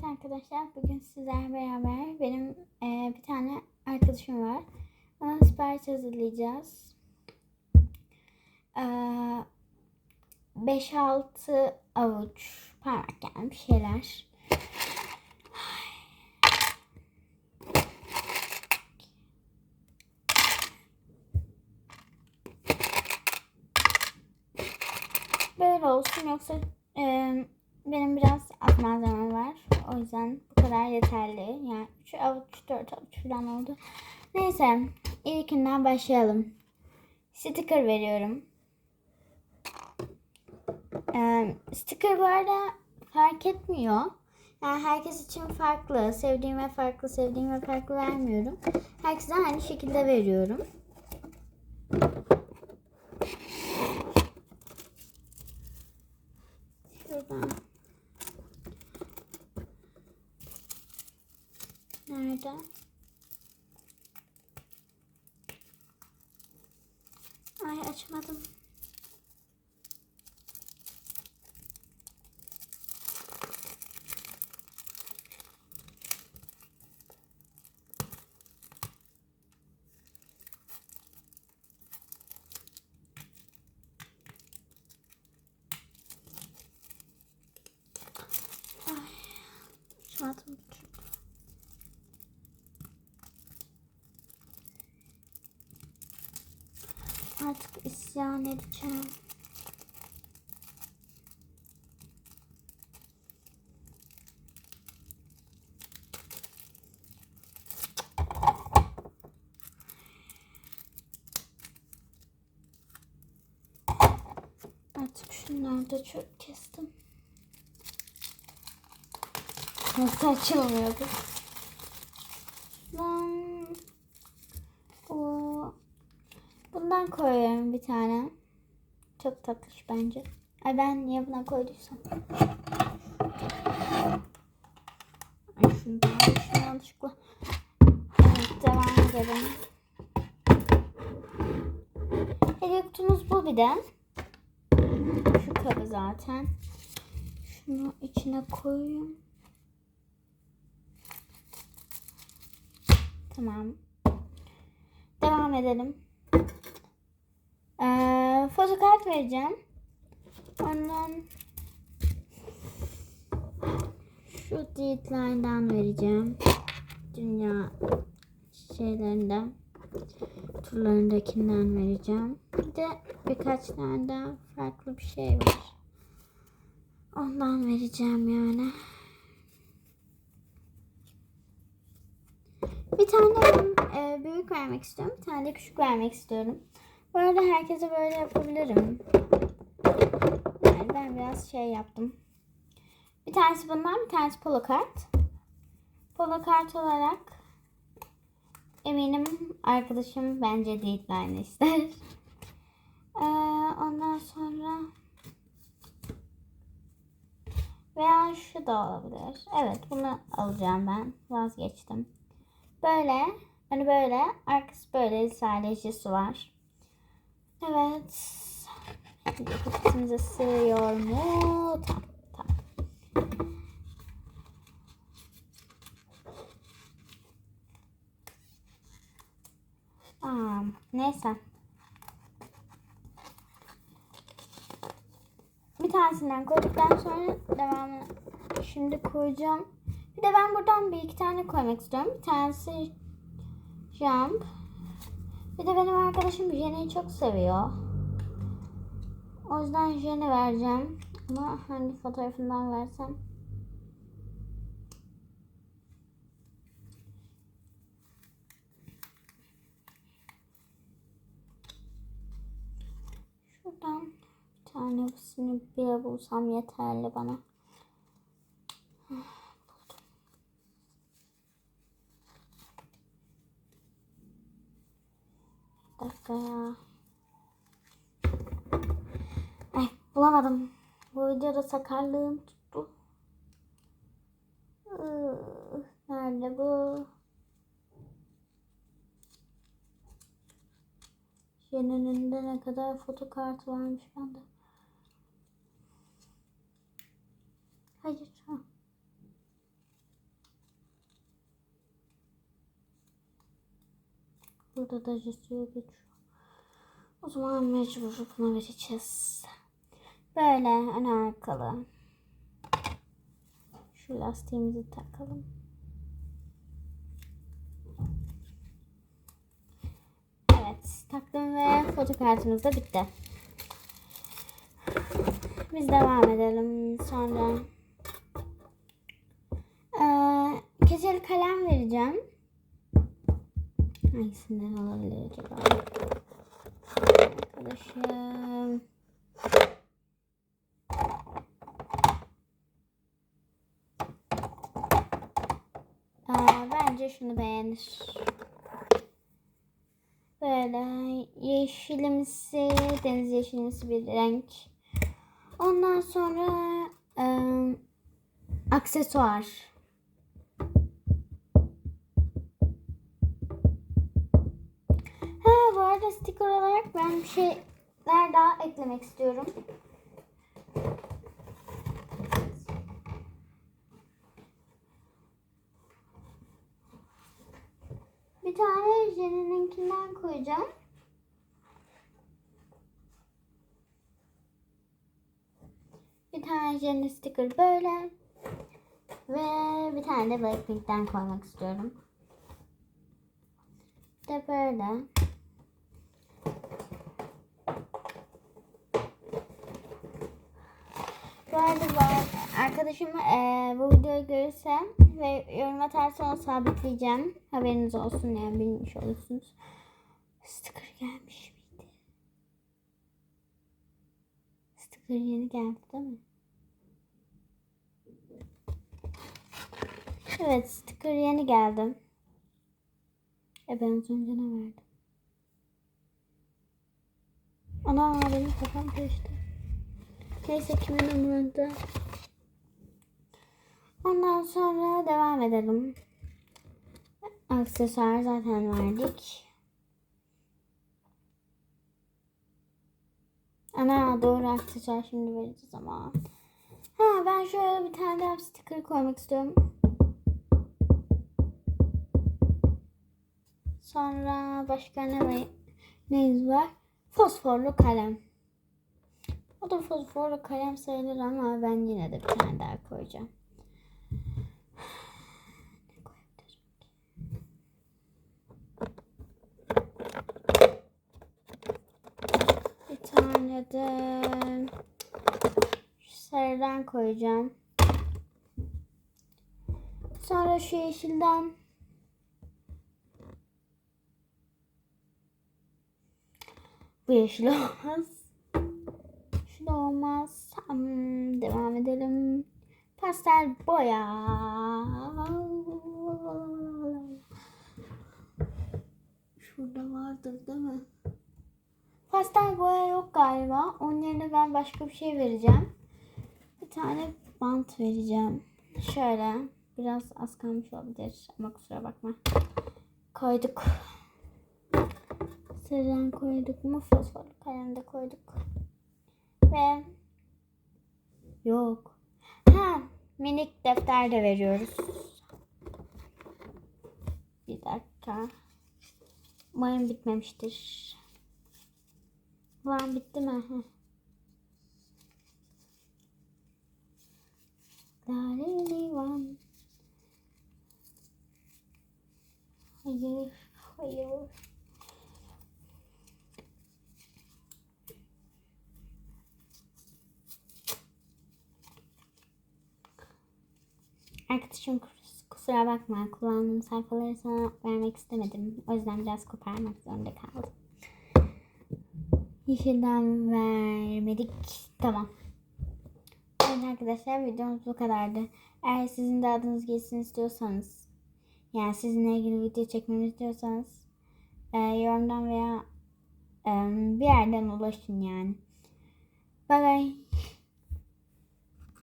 Evet arkadaşlar bugün sizlerle beraber benim e, bir tane arkadaşım var. Ona sipariş hazırlayacağız. E, 5-6 avuç parmak bir şeyler. Böyle olsun yoksa e, benim biraz az malzemem var. O yüzden bu kadar yeterli. Yani 3 avuç 4 avuç falan oldu. Neyse ilkinden başlayalım. Sticker veriyorum. Ee, sticker bu arada fark etmiyor. Yani herkes için farklı. Sevdiğime farklı, sevdiğime farklı vermiyorum. Herkese aynı şekilde veriyorum. Şuradan. Nerede? Ay açmadım. Açmadım. Artık isyan edeceğim. Artık şunları da çok kestim. Nasıl açılmıyordu? Lan bu bundan koyuyorum bir tane. Çok tatlış bence. Ay ben niye buna koyduysam. Ay şunu da. Evet devam edelim. Hediye kutumuz bu bir de. Şu kabı zaten. Şunu içine koyuyorum. Tamam. Devam edelim. Fotokart vereceğim. Ondan şu Deadline'dan vereceğim. Dünya şeylerinden turlarındakinden vereceğim. Bir de birkaç tane daha farklı bir şey var. Ondan vereceğim yani. Bir tane e, büyük vermek istiyorum. Bir tane de küçük vermek istiyorum. Bu arada herkese böyle yapabilirim. Yani ben biraz şey yaptım. Bir tanesi bundan, bir tanesi polo kart. Polo kart olarak eminim arkadaşım bence Deadline ister. Ee, ondan sonra veya şu da olabilir. Evet bunu alacağım ben. Vazgeçtim. Böyle. Hani böyle. Arkası böyle sadece var. Evet. Şimdi paketimize sığıyor mu? Tamam. Tamam. Aa, neyse. Bir tanesinden koyduktan sonra devamını şimdi koyacağım. Bir de ben buradan bir iki tane koymak istiyorum. Bir tanesi jump. Bir de benim arkadaşım Jen'i çok seviyor. O yüzden Jen'i vereceğim. Ama hangi fotoğrafından versem? Şuradan bir tanesini bile bulsam yeterli bana. Dakika ya. Ay bulamadım. Bu videoda sakarlığım tuttu. Nerede bu? Jen'in önünde ne kadar foto kartı varmış bende. Hayır. Ha. Da Jesu'ya geçiyor. O zaman mecbur buna vereceğiz. Böyle ön arkalı. Şu lastiğimizi takalım. Evet taktım ve fotokartımız da bitti. Biz devam edelim. Sonra ee, keçeli kalem vereceğim. Hangisinden olabilir acaba? Arkadaşım. Aa, bence şunu beğenir. Böyle yeşilimsi, deniz yeşilimsi bir renk. Ondan sonra ıı, aksesuar. Sticker olarak ben bir şeyler daha eklemek istiyorum. Bir tane Jenny'ninkinden koyacağım. Bir tane Jenny sticker böyle. Ve bir tane de Blackpink'ten koymak istiyorum. De böyle. Bu arkadaşım eee, bu videoyu görürse ve yorum atarsa onu sabitleyeceğim. Haberiniz olsun yani bilmiş olursunuz. Sticker gelmiş miydi? Sticker yeni geldi değil mi? Evet sticker yeni geldi. E ben az önce ne verdim? Ana benim kafam karıştı. Neyse kimin umurunda. Ondan sonra devam edelim. Aksesuar zaten verdik. Ana doğru aksesuar şimdi vereceğiz ama. Ha ben şöyle bir tane daha sticker koymak istiyorum. Sonra başka ne? Neyiz var? Fosforlu kalem. O da fosforlu kalem sayılır ama ben yine de bir tane daha koyacağım. Bir tane de şu sarıdan koyacağım. Sonra şu yeşilden Bu yeşil olmaz. Şu olmaz. Hmm, devam edelim. Pastel boya. Şurada vardır değil mi? Pastel boya yok galiba. Onun yerine ben başka bir şey vereceğim. Bir tane bant vereceğim. Şöyle. Biraz az kalmış olabilir ama kusura bakma. Koyduk. Sarıdan koyduk mu? Fosforlu kalem de koyduk. Ve yok. Ha, minik defter de veriyoruz. Bir dakika. Umarım bitmemiştir. Ulan bitti mi? Heh. Hayır, hayır. Arkadaşım kus- kusura bakma kullandığım sayfaları sana vermek istemedim. O yüzden biraz koparmak zorunda kaldım. Yeşilden vermedik. Tamam. Evet arkadaşlar videomuz bu kadardı. Eğer sizin de adınız geçsin istiyorsanız yani sizinle ilgili video çekmemi istiyorsanız e, yorumdan veya e, bir yerden ulaşın yani. Bye bye.